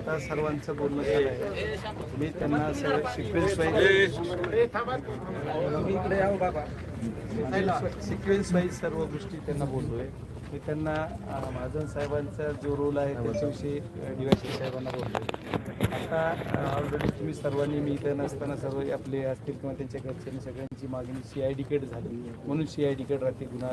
आता सर्वांचं बोलणं झालं आहे मी त्यांना सगळं सिक्वेन्स वाईज सिक्वेन्स वाईज सर्व गोष्टी त्यांना बोललोय मी त्यांना महाजन साहेबांचा जो रोल आहे त्याच्याविषयी डीवायसी साहेबांना बोललोय आता ऑलरेडी तुम्ही सर्वांनी मी इथं नसताना सर्व आपले असतील किंवा त्यांच्या घरच्यांनी सगळ्यांची मागणी सी आय डी झाली. म्हणून सी आय डी केड रात्री गुन्हा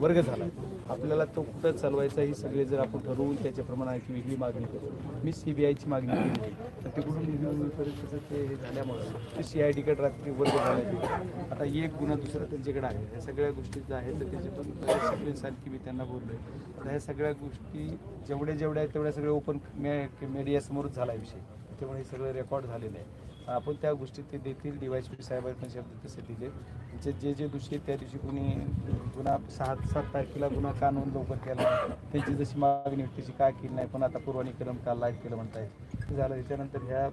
वर्ग झाला. आपल्याला तो कुठं चालवायचा ही सगळे जर आपण ठरवून त्याच्याप्रमाणे आणखी वेगळी मागणी करू. मी सी बी आयची मागणी केली. होती. तर तिकडून होईपर्यंत तसं ते हे झाल्यामुळं ते सी आय डी केड रात्री वर्ग झाला. आता एक गुन्हा दुसरा त्यांच्याकडे आहे. ह्या सगळ्या गोष्टी ज्या आहेत तर त्याच्यातून सगळे सारखी मी त्यांना बोलतो आहे. तर ह्या सगळ्या गोष्टी जेवढ्या जेवढ्या आहेत तेवढ्या सगळ्या ओपन मे मीडियासमोरच झाला विषय. त्यामुळे हे सगळं रेकॉर्ड झालेलं आहे. आपण त्या गोष्टी ते देतील डीवायस पी साहेबांनी शब्द तसे दिले. जे जे जे दिवशी आहेत त्या दिवशी कुणी गुन्हा सहा सात तारखेला गुन्हा का नोंद लवकर केला त्याची जशी मागणी होती तशी काय केली नाही? पण आता पूर्वनीकरण का लाइट केलं म्हणताय? ते झालं. त्याच्यानंतर ह्या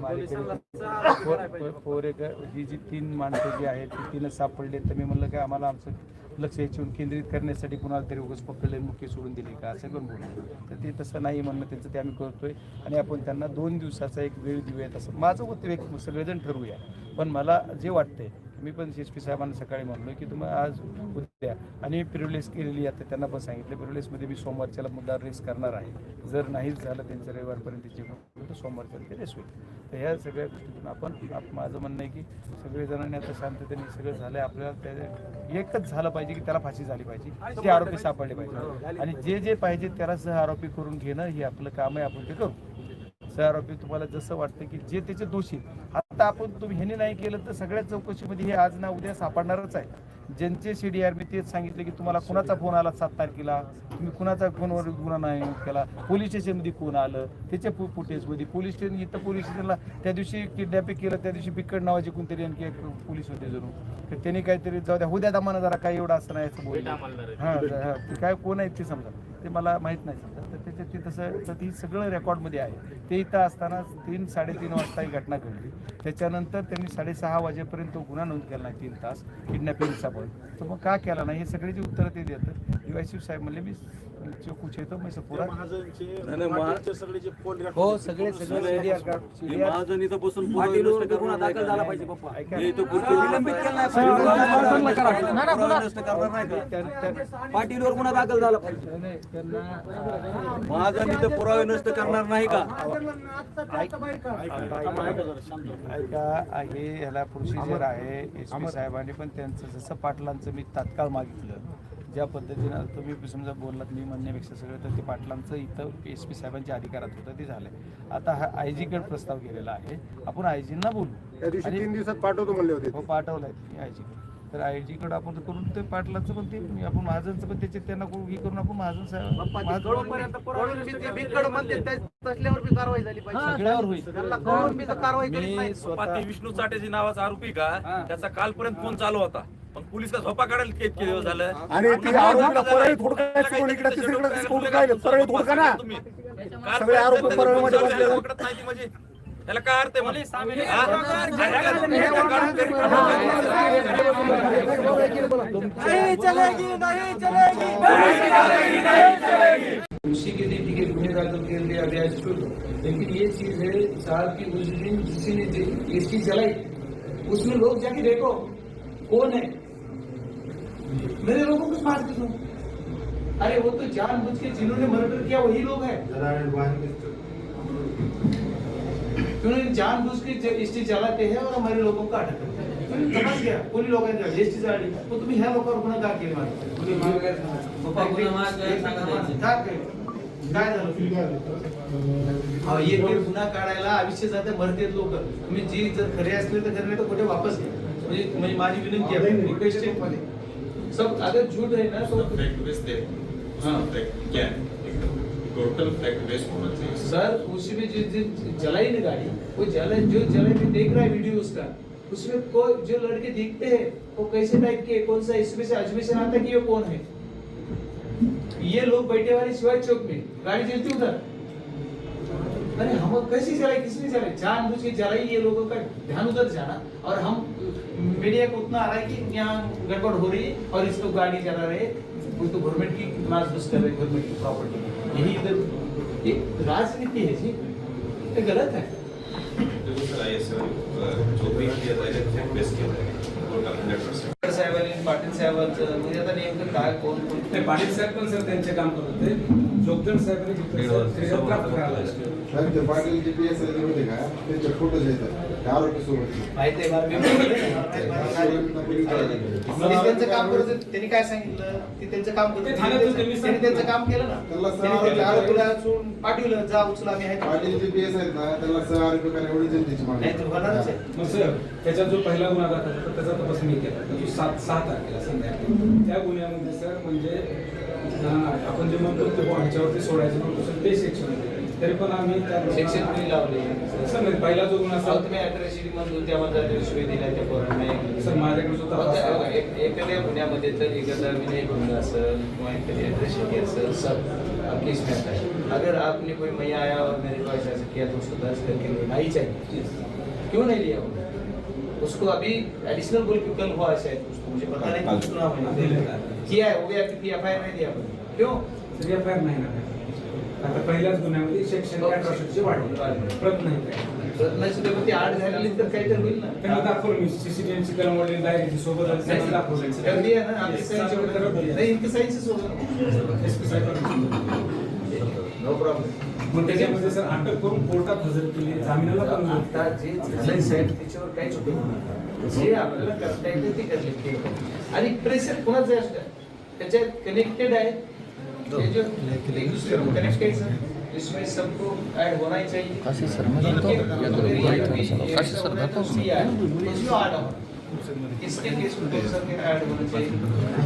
मालिकेने फोर एकर ही जी तीन माणसं जी आहेत ती तीनच सापडले तर मी म्हणलं काय आम्हाला आमचं लक्ष याच्यावर केंद्रित करण्यासाठी कुणाला तरी उगाच पकडले मुख्य सोडून दिले का? असं करून बोलतो तर ते तसं नाही म्हणणं त्यांचं ते आम्ही करतोय. आणि आपण त्यांना दोन दिवसाचा एक वेळ देऊयात असं माझं होतं एक सगळेजण ठरवूया. पण मला जे वाटतंय मी पण एस पी साहेबांना सकाळी म्हणलो की तुम्ही आज उद्या आणि प्रिव्हिलेज केलेली आता त्यांना पण सांगितलं प्रिव्हिलेजमध्ये मी सोमवारच्याला मुद्दा रेस करणार आहे. जर नाहीच झालं त्यांचं रविवारपर्यंतचे तर सोमवारच्या ते रेस होईल. तर ह्या सगळ्या गोष्टीतून आपण माझं म्हणणं आहे की सगळेजणांनी आता शांततेने सगळं झालं आपल्याला त्या एकच झालं पाहिजे की त्याला फाशी झाली पाहिजे ते आरोपी सापडले पाहिजे. आणि जे जे पाहिजे त्याला सह आरोपी करून घेणं हे आपलं काम आहे आपण ते करू. आरोपी तुम्हाला जसं वाटतं की जे त्याचे दोषी आता आपण तुम्ही ह्याने नाही केलं तर सगळ्या चौकशीमध्ये हे आज ना उद्या सापडणारच आहे. ज्यांचे सीडीआर मी तेच सांगितलं की तुम्हाला कुणाचा फोन आला सात तारखेला? तुम्ही कुणाचा फोनवर गुन्हा नाही केला? पोलीस स्टेशनमध्ये कोण आलं? त्याच्या फु फुटेजमध्ये. पोलीस स्टेशन इथं पोलीस स्टेशनला त्या दिवशी किडनॅपिंग केलं त्या दिवशी बिकट नावाचे कोणतरी आणखी एक पोलीस होते जणू. तर त्यांनी काहीतरी जाऊ द्या उद्या दमानं जरा काही एवढं असं नाही असं बोललं. हां हां काय कोण आहेत ते समजा. ते मला माहीत नाही समजा. त्याच्यात ते तसं तर ती सगळं रेकॉर्डमध्ये आहे. ते इथं असताना तीन साडेतीन वाजता ही घटना घडली. त्याच्यानंतर त्यांनी साडेसहा वाजेपर्यंत तो गुन्हा नोंद केला नाही तीन तास. किडनॅपिंगचा पण. तर मग का केला नाही? हे सगळ्याची उत्तरं ते देतात. डीवायसी साहेब म्हणले मी कुछ येतो मी पुरा हो सगळे सगळे महाजन इथं बसून पाटीलवर गुन्हा दाखल झाला पाहिजे पप्पा. हे इथं विलंबित केला नाही पाहिजे. पाटीलवर गुन्हा दाखल झाला पाहिजे. नाही, त्यांना महाजन इथं पुरावे नष्ट करणार नाही का? ऐका हे ह्याला प्रोसिजर आहे एस पी साहेबांनी पण त्यांचं जसं पाटलांचं मी तात्काळ मागितलं. ज्या पद्धतीनं तुम्ही समजा बोललात मी म्हणण्यापेक्षा सगळं तर ते पाटलांचं इथं एस पी साहेबांच्या अधिकारात होतं ते झालंय. आता हा आय जीकडे प्रस्ताव केलेला आहे. आपण आय जींना बोलू. त्या दिवशी आणि- तीन दिवसात पाठवतो म्हणले होते हो पाठवलाय आय जी तर आय जी कडे आपण करून ते पाटलांचं पण ते आपण महाजनचं पण त्याचे त्यांना हे करून आपण महाजन साहेब महाजन- सगळ्यावर होईल. मी स्वतः विष्णू चाटेची नावाचा आरोपी का? त्याचा कालपर्यंत फोन चालू होता. पोलीस का झोपा काढायला दिवस झालं आणि ती आरोपीला परळी थोडकायचं कोण इकडे तिसरीकडे थोडं काय परळी थोडका ना तुम्ही सगळे आरोपी परळीमध्ये बसले. पकडत नाही ती म्हणजे त्याला काय अर्थ आहे म्हणजे? हा? उसी के लिए टिकट गुने दाखिल कर दिया गया इसको लेकिन ये चीज है साहब की उस दिन किसी ने एसी चलाई उसमें लोग जाके देखो कौन है मेरे लोगों को मार दो अरे वो तो जानबूझ के जिन्होंने मर्डर किया वही लोग हैं। उन्होंने जानबूझ के एसटी चलाते हैं और हमारे लोगों को अटक समज घ्या कोणी लोकांनी एसटी चालली मग तुम्ही ह्या लोकांवर गुन्हा का केला का। केलं? काय झालं एक गुन्हा काढायला आयुष्य जाते मरतेत लोक तुम्ही जी जर खरे असले तर खरे तर कुठे वापस म्हणजे म्हणजे माझी विनंती आहे रिक्वेस्ट आहे मध्ये सब अगर झूठ है ना तो फैक्ट बेस दे हाँ। फैक्ट क्या टोटल फैक्ट बेस होना चाहिए। सर उसमें जो जो जलाई ना गाड़ी वो जलाई जो जलाई में देख रहा है वीडियो उसका उसमें को जो लड़के दिखते हैं वो कैसे टाइप के कौन सा इसमें से अजमेर से आता कि ये कौन है? ये लोग बैठे वाले शिवाय चौक में गाड़ी चलती उधर। अरे हम कैसे चलाई, किसने चलाई? जानबूझ के चलाई ये लोगों का ध्यान उधर जाना। और हम मीडिया को उतना आ रहा है कि यहाँ गड़बड़ हो रही है और इसको गाड़ी चला रहे तो गवर्नमेंट की नाजबूज कर रहे गवर्नमेंट की प्रॉपर्टी यही इधर ये राजनीति है जी। ये गलत है। जो भी किया जाएगा फैक्ट बेस किया जाएगा साहेबांचं म्हणजे आता नेमकं काय कोण कोण? पाटील साहेब पण सर त्यांचे काम करत होते. जोगदंड साहेबांनी जिथे. साहेब ते पाटील जी पी एस होते का त्यांचे फोटोज येतात. माहिती आहे मला मी त्यांचं काम करत होते. त्यांनी काय सांगितलं? ते त्यांचं काम करत त्यांनी त्यांचं काम केलं ना. आरोपीला पाठवलं जा उचला मी आहे त्याचा जो पहिला गुन्हा दाखल होता त्याचा तपास मी केला जो सात सहा तारखेला संध्याकाळी. त्या गुन्ह्यामध्ये सर म्हणजे आपण जे म्हणतो ते ह्याच्यावरती सोडायचं नव्हतं सर ते सेक्शन होते. तरी पण आम्ही त्या सेक्शन लावले सर नाही, पहिला जो गुन्हा सर तुम्ही अठराशे मधून त्यामध्ये शिवाय दिल्या त्या पोरांना सर माझ्याकडे जो अहो, तपास त्या- आहे, एक- एखाद्या गुन्ह्यामध्ये तर एखादा विनय भंग असेल किंवा एखादी अट्रॉसिटी असेल सब आपकी इसमें आता है अगर आपने कोई मैया आया और मेरे को ऐसा ऐसा किया तो उसको दर्ज करके लेना ही चाहिए। क्यों नहीं लिया वो उसको अभी एडिशनल बोल के कल हुआ है शायद उसको मुझे पता नहीं। कुछ सुना मैंने किया है वो भी आपकी एफ़ आई आर नहीं दिया आपने। क्यों? सर एफ़ आर नाही ना आता पहिल्याच गुन्ह्यामध्ये सेक्शन अठराशेची वाढली प्रत नाही काय रत्नाची देवती आठ झालेली तर काही तर होईल ना. त्यांना दाखवलं मी सीसीटीव्हीची कलम वडील डायरेक्ट सोबत दाखवलं ना प्रॉब्लेम मग त्याच्यामध्ये सर अटक करून कोर्टात हजर केली जामिनाला पण आता जे झालंय साहेब त्याच्यावर काहीच उपयोग नाही. जे आपल्याला करता येते ते करले केलं. आणि प्रेशर कोणाचं आहे असतं त्याच्यात कनेक्टेड आहे ये जो एक दूसरे को कनेक्ट कैसे इसमें सबको ऐड होना ही चाहिए। काशी सर ऐड होना चाहिए।